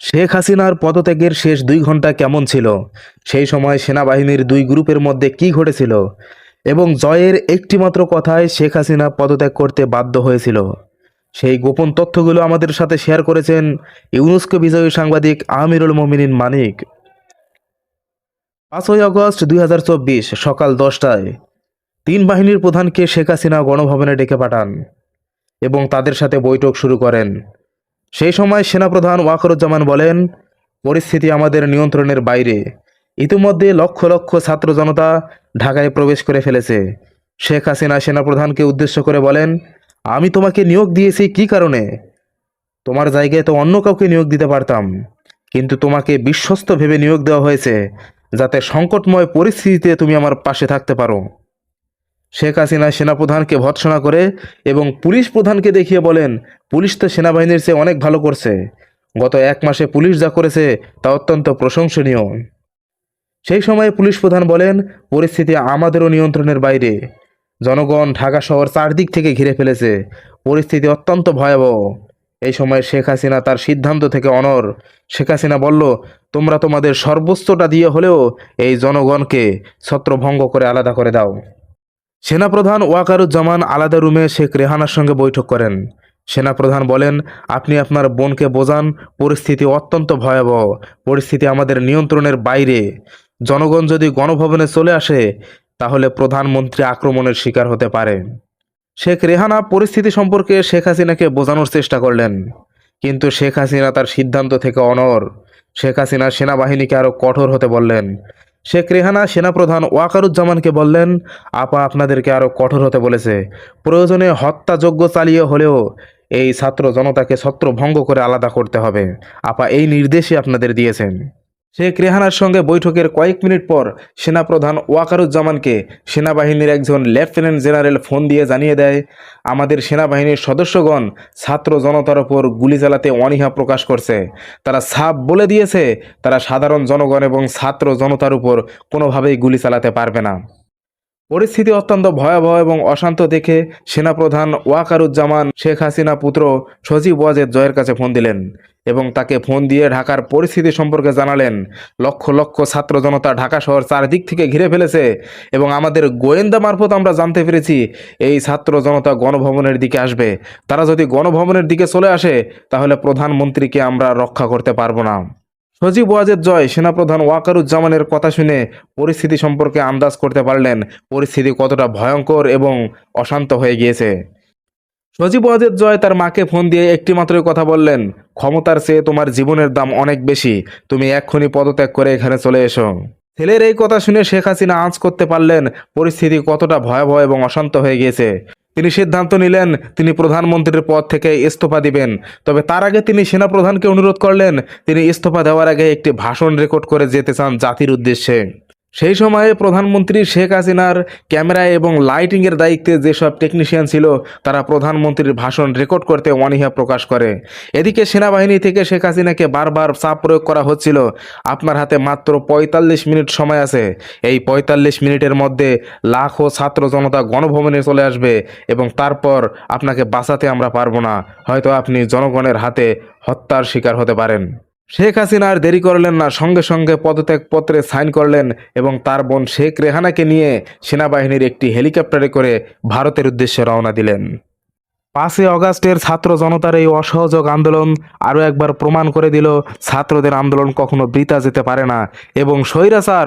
শেখ হাসিনার পদত্যাগের শেষ দুই ঘণ্টা কেমন ছিল? সেই সময় সেনাবাহিনীর দুই গ্রুপের মধ্যে কি ঘটেছিল? এবং জয়ের একটিমাত্র কথায় শেখ হাসিনা পদত্যাগ করতে বাধ্য হয়েছিল। সেই গোপন তথ্যগুলো আমাদের সাথে শেয়ার করেছেন ইউনেস্কো বিজয়ী সাংবাদিক আমিরুল মমিনিন মানিক। পাঁচই আগস্ট দুই হাজার চব্বিশ সকাল দশটায় তিন বাহিনীর প্রধানকে শেখ হাসিনা গণভবনে ডেকে পাঠান এবং তাদের সাথে বৈঠক শুরু করেন। সেই সময় সেনাপ্রধান ওয়াকরুজ্জামান বলেন, পরিস্থিতি আমাদের নিয়ন্ত্রণের বাইরে। ইতিমধ্যে লক্ষ লক্ষ ছাত্র জনতা ঢাকায় প্রবেশ করে ফেলেছে। শেখ হাসিনা সেনাপ্রধানকে উদ্দেশ্য করে বলেন, আমি তোমাকে নিয়োগ দিয়েছি কি কারণে? তোমার জায়গায় তো অন্য কাউকে নিয়োগ দিতে পারতাম। কিন্তু তোমাকে বিশ্বস্ত ভেবে নিয়োগ দেওয়া হয়েছে, যাতে সংকটময় পরিস্থিতিতে তুমি আমার পাশে থাকতে পারো। শেখ হাসিনা সেনাপ্রধানকে ভৎসনা করে এবং পুলিশ প্রধানকে দেখিয়ে বলেন, পুলিশ তো সেনাবাহিনীর চেয়ে অনেক ভালো করছে। গত এক মাসে পুলিশ যা করেছে তা অত্যন্ত প্রশংসনীয়। সেই সময় পুলিশ প্রধান বলেন, পরিস্থিতি আমাদেরও নিয়ন্ত্রণের বাইরে। জনগণ ঢাকা শহর চারদিক থেকে ঘিরে ফেলেছে। পরিস্থিতি অত্যন্ত ভয়াবহ। এই সময় শেখ হাসিনা তার সিদ্ধান্ত থেকে অনর শেখ হাসিনা বলল, তোমরা তোমাদের সর্বোচ্চটা দিয়ে হলেও এই জনগণকে ছত্রভঙ্গ করে আলাদা করে দাও। সেনাপ্রধান ওয়াকারুজ্জামান আলাদা রুমে শেখ রেহানার সঙ্গে বৈঠক করেন। সেনাপ্রধান বলেন, আপনি আপনার বোনকে বোঝান, পরিস্থিতি অত্যন্ত ভয়াবহ, পরিস্থিতি আমাদের নিয়ন্ত্রণের বাইরে। জনগণ যদি গণভবনে চলে আসে, তাহলে প্রধানমন্ত্রী আক্রমণের শিকার হতে পারে। শেখ রেহানা পরিস্থিতি সম্পর্কে শেখ হাসিনাকে বোঝানোর চেষ্টা করলেন। কিন্তু শেখ হাসিনা তার সিদ্ধান্ত থেকে অনর শেখ হাসিনা সেনাবাহিনীকে আরও কঠোর হতে বললেন। শেখ রেহানা সেনাপ্রধান ওয়াকারুজ্জামানকে বললেন, আপা আপনাদেরকে আরও কঠোর হতে বলেছে। প্রয়োজনে হত্যাযোগ্য চালিয়ে হলেও এই ছাত্র জনতাকে ছত্রভঙ্গ করে আলাদা করতে হবে। আপা এই নির্দেশই আপনাদের দিয়েছেন। শেখ রেহানার সঙ্গে বৈঠকের কয়েক মিনিট পর সেনাপ্রধান ওয়াকারুজ্জামানকে সেনাবাহিনীর একজন লেফটেন্যান্ট জেনারেল ফোন দিয়ে জানিয়ে দেয়, আমাদের সেনাবাহিনীর সদস্যগণ ছাত্র জনতার ওপর গুলি চালাতে অনীহা প্রকাশ করছে। তারা সাপ বলে দিয়েছে, তারা সাধারণ জনগণ এবং ছাত্র জনতার উপর কোনোভাবেই গুলি চালাতে পারবে না। পরিস্থিতি অত্যন্ত ভয়াবহ এবং অশান্ত দেখে সেনাপ্রধান ওয়াকারুজ্জামান শেখ হাসিনা পুত্র সজীব ওয়াজেদ জয়ের কাছে ফোন দিলেন এবং তাকে ফোন দিয়ে ঢাকার পরিস্থিতি সম্পর্কে জানালেন। লক্ষ লক্ষ ছাত্র জনতা ঢাকা শহর চারদিক থেকে ঘিরে ফেলেছে এবং আমাদের গোয়েন্দা মারফত আমরা জানতে পেরেছি এই ছাত্র জনতা গণভবনের দিকে আসবে। তারা যদি গণভবনের দিকে চলে আসে, তাহলে প্রধানমন্ত্রীকে আমরা রক্ষা করতে পারব না। সজীব ওয়াজেদ জয়, সেনাপ্রধান ওয়াকারুজ্জামানের কথা শুনে পরিস্থিতি সম্পর্কে আন্দাজ করতে পারলেন। পরিস্থিতি কতটা ভয়ঙ্কর এবং অশান্ত হয়ে গিয়েছে। সজীব ওয়াজেদ জয় তার মাকে ফোন দিয়ে একটি মাত্রই কথা বললেন, ক্ষমতার চেয়ে তোমার জীবনের দাম অনেক বেশি। তুমি এক্ষুনি পদত্যাগ করে এখানে চলে এসো। ছেলের এই কথা শুনে শেখ হাসিনা আঁচ করতে পারলেন। পরিস্থিতি কতটা ভয়াবহ এবং অশান্ত হয়ে গিয়েছে। তিনি সিদ্ধান্ত নিলেন, তিনি প্রধানমন্ত্রীর পদ থেকে ইস্তফা দিবেন। তবে তার আগে তিনি সেনাপ্রধানকে অনুরোধ করলেন, তিনি ইস্তফা দেওয়ার আগে একটি ভাষণ রেকর্ড করে যেতে চান জাতির উদ্দেশ্যে। সেই সময়ে প্রধানমন্ত্রী শেখ হাসিনার ক্যামেরা এবং লাইটিংয়ের দায়িত্বে যেসব টেকনিশিয়ান ছিল, তারা প্রধানমন্ত্রীর ভাষণ রেকর্ড করতে অনীহা প্রকাশ করে। এদিকে সেনাবাহিনী থেকে শেখ হাসিনাকে বারবার চাপ প্রয়োগ করা হচ্ছিল। আপনার হাতে মাত্র পঁয়তাল্লিশ মিনিট সময় আছে। এই পঁয়তাল্লিশ মিনিটের মধ্যে লাখো ছাত্র জনতা গণভবনে চলে আসবে এবং তারপর আপনাকে বাঁচাতে আমরা পারব না। হয়তো আপনি জনগণের হাতে হত্যার শিকার হতে পারেন। শেখ হাসিনা আর দেরি করলেন না, সঙ্গে সঙ্গে পদত্যাগ পত্রে সাইন করলেন এবং তার বোন শেখ রেহানাকে নিয়ে সেনাবাহিনীর একটি হেলিকপ্টারে করে ভারতের উদ্দেশ্যে রওনা দিলেন। পাঁচই অগাস্টের ছাত্র জনতার এই অসহযোগ আন্দোলন আরও একবার প্রমাণ করে দিল, ছাত্রদের আন্দোলন কখনো বৃতা যেতে পারে না এবং স্বৈরাচার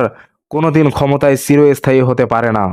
কোনোদিন ক্ষমতায় চিরস্থায়ী হতে পারে না।